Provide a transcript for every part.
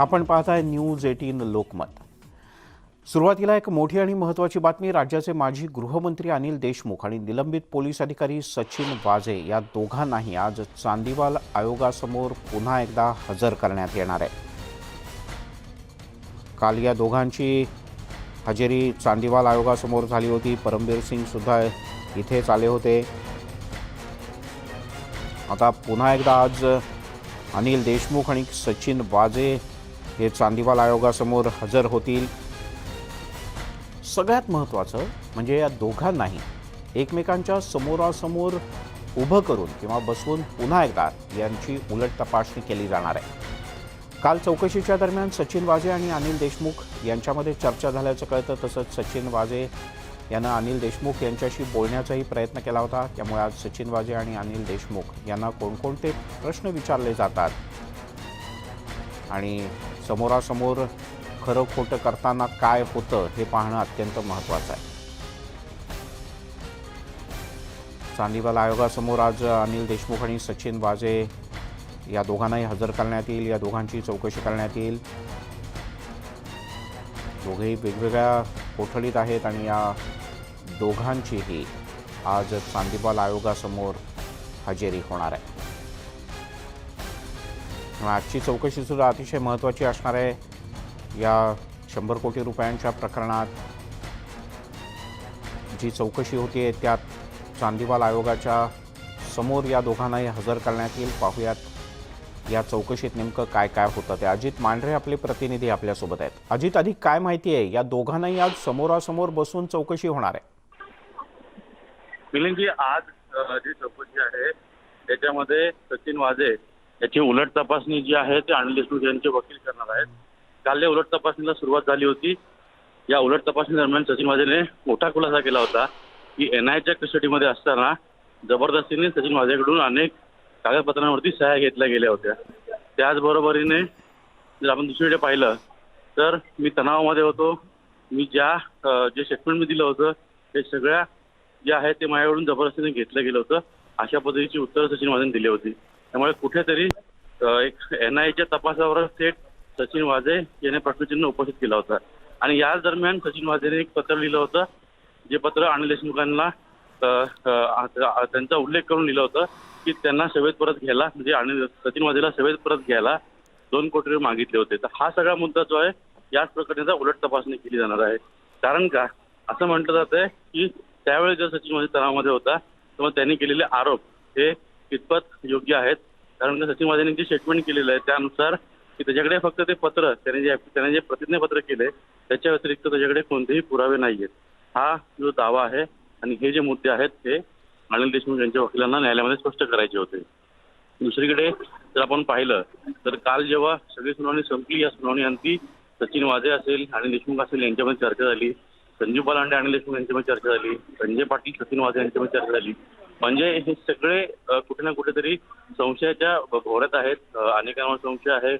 आपण पाहताय news eighteen Lokmat. सुरुवातीला एक मोठी आणि महत्त्वाची बातमी राज्याचे माजी गृहमंत्री अनिल देशमुख आणि निलंबित पोलीस अधिकारी सचिन वाजे या दोघांनाही आज चांदीवाल आयोगासमोर पुन्हा एकदा हजर करण्यात येणार आहे. काल या दोघांची हजेरी चांदीवाल आयोगासमोर झाली होती. परमबीर सिंग सुद्धा इथेच आले होते. आता पुन्हा एकदा आज अनिल देशमुख आणि सचिन वाजे हे चांदीवाल आयोगासमोर हजर होतील. सगळ्यात महत्त्वाचं म्हणजे या दोघांनाही एकमेकांच्या समोरासमोर उभं करून किंवा बसवून पुन्हा एकदा यांची उलट तपासणी केली जाणार आहे. काल चौकशीच्या दरम्यान सचिन वाजे आणि अनिल देशमुख यांच्यामध्ये चर्चा झाल्याचं कळतं तसंच सचिन वाजे यानं अनिल देशमुख यांच्याशी बोलण्याचाही प्रयत्न केला होता. त्यामुळे आज सचिन वाजे आणि अनिल देशमुख यांना कोणकोणते प्रश्न विचारले जातात आणि समोरासमोर खरं खोटं करताना काय होतं हे पाहणं अत्यंत महत्त्वाचं आहे. चांदीवाल आयोगासमोर आज अनिल देशमुख आणि सचिन वाजे या दोघांनाही हजर करण्यात येईल या दोघांची चौकशी करण्यात येईल. दोघेही वेगवेगळ्या कोठडीत आहेत आणि या दोघांचीही आज चांदीवाल आयोगासमोर हजेरी होणार आहे. आजची चौकशी सुद्धा अतिशय महत्त्वाची असणार आहे. या शंभर कोटी रुपयांच्या प्रकरणात जी चौकशी होती त्यात चांदीवाल आयोगाच्या समोर या दोघांनाही हजर करण्यात येईल. पाहूयात या चौकशीत नेमकं काय काय होतं ते. अजित मांढरे आपले प्रतिनिधी आपल्यासोबत आहेत. अजित अधिक काय माहिती आहे? या दोघांनाही आज समोरासमोर बसून चौकशी होणार आहे. मिलिंदजी आज जी चौकशी आहे त्याच्यामध्ये सचिन वाजे याची उलट तपासणी जी आहे ते अनिल देशमुख यांचे वकील करणार आहेत. काल या उलट तपासणीला सुरुवात झाली होती. या उलट तपासणी दरम्यान सचिन वाझेने मोठा खुलासा केला होता की एन आयच्या कस्टडीमध्ये असताना जबरदस्तीने सचिन वाझेकडून अनेक कागदपत्रांवरती सह्या घेतल्या गेल्या होत्या. त्याचबरोबरीने जर आपण दुसरीकडे पाहिलं तर मी तणावामध्ये होतो. मी ज्या जे स्टेटमेंट मी दिलं होतं ते सगळ्या जे आहे ते माझ्याकडून जबरदस्तीने घेतलं गेलं होतं. अशा पद्धतीची उत्तरं सचिन वाझेने दिली होती. त्यामुळे कुठेतरी एक एन आयच्या तपासावर थेट सचिन वाजे याने प्रश्नचिन्ह उपस्थित केला होता. आणि याच दरम्यान सचिन वाजेने एक पत्र लिहिलं होतं जे पत्र अनिल देशमुखांना त्यांचा उल्लेख करून लिहिलं होतं की त्यांना सेवेत परत घ्यायला म्हणजे अनिल सचिन वाजेला सेवेत परत घ्यायला दोन कोटी रुपये मागितले होते. तर हा सगळा मुद्दा जो आहे याच प्रकरणाचा उलट तपासणी केली जाणार आहे. कारण का? असं म्हटलं जात आहे की त्यावेळी जर सचिन वाजे तणावामध्ये होता तर मग त्यांनी केलेले आरोप हे कितपत योग्य आहेत. कारण सचिन वाजेने जे स्टेटमेंट केलेलं आहे त्यानुसार की त्याच्याकडे फक्त ते पत्र त्याने जे त्याने जे प्रतिज्ञापत्र केले त्याच्या व्यतिरिक्त त्याच्याकडे कोणतेही पुरावे नाही आहेत हा जो दावा आहे आणि हे जे मुद्दे आहेत ते अनिल देशमुख यांच्या वकिलांना न्यायालयामध्ये स्पष्ट करायचे होते. दुसरीकडे जर आपण पाहिलं तर काल जेव्हा सगळी सुनावणी संपली या सुनावणी अंती सचिन वाजे असेल आणि देशमुख असेल यांच्यामध्ये चर्चा झाली. संजीव पालांडे आणि देशमुख यांच्यामध्ये चर्चा झाली. संजय पाटील सचिन वाजे यांच्यामध्ये चर्चा झाली. म्हणजे हे सगळे कुठे ना कुठेतरी संशयाच्या भोवऱ्यात आहेत. अनेकांवर संशय आहे.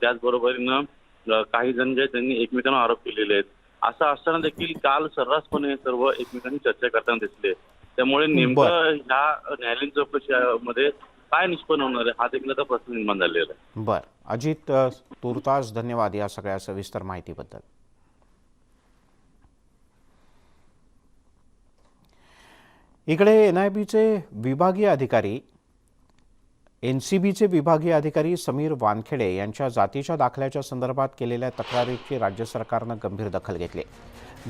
त्याचबरोबरीनं काही जण जे त्यांनी एकमेकांना आरोप केलेले आहेत. असं असताना देखील काल सर्रासपणे सर्व एकमेकांनी चर्चा करताना दिसले. त्यामुळे नेमकं ह्या न्यायालयीन चौकशीमध्ये काय निष्पन्न होणार आहे हा देखील आता प्रश्न निर्माण झालेला आहे. बर. अजित तुर्तास धन्यवाद या सगळ्या सविस्तर माहितीबद्दल. इकडे एन आय बीचे विभागीय अधिकारी एन सी बीचे विभागीय अधिकारी समीर वानखेडे यांच्या जातीच्या दाखल्याच्या संदर्भात केलेल्या तक्रारीची राज्य सरकारनं गंभीर दखल घेतली.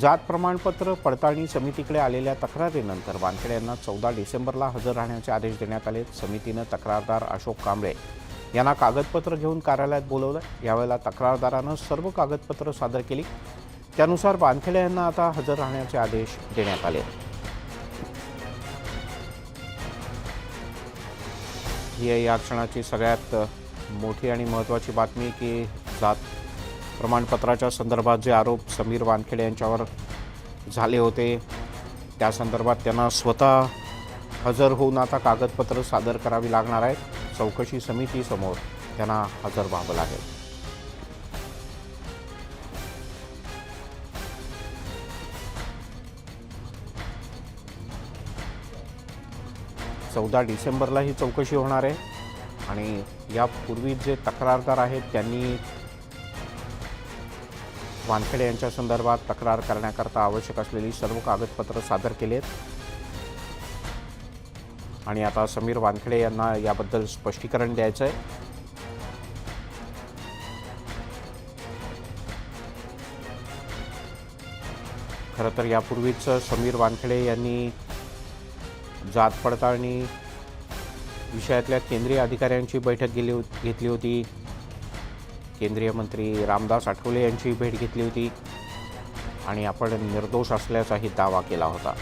जात प्रमाणपत्र पडताळणी समितीकडे आलेल्या तक्रारीनंतर वानखेडे यांना चौदा डिसेंबरला हजर राहण्याचे आदेश देण्यात आले. समितीनं तक्रारदार अशोक कांबळे यांना कागदपत्र घेऊन कार्यालयात बोलवलं. यावेळेला तक्रारदारानं सर्व कागदपत्र सादर केली. त्यानुसार वानखेडे यांना आता हजर राहण्याचे आदेश देण्यात आले. ही आहे या क्षणाची सगळ्यात मोठी आणि महत्त्वाची बातमी की जात प्रमाणपत्राच्या संदर्भात जे आरोप समीर वानखेडे यांच्यावर झाले होते त्या संदर्भात त्यांना स्वतः हजर होऊन आता कागदपत्र सादर करावी लागणार आहेत. चौकशी समितीसमोर त्यांना हजर व्हावं लागेल. चौदा डिसेंबरला ही चौकशी होणार आहे. आणि यापूर्वी जे तक्रारदार आहेत त्यांनी वानखेडे यांच्या संदर्भात तक्रार करण्याकरता आवश्यक असलेली सर्व कागदपत्रं सादर केलेत. आणि आता समीर वानखेडे यांना याबद्दल स्पष्टीकरण द्यायचं आहे खरं तर यापूर्वीच समीर वानखेडे यांनी जात पडताळणी विषयातल्या केंद्रीय अधिकाऱ्यांची बैठक गेली घेतली होती. केंद्रीय मंत्री रामदास आठवले यांची भेट घेतली होती. आणि आपण निर्दोष असल्याचाही दावा केला होता.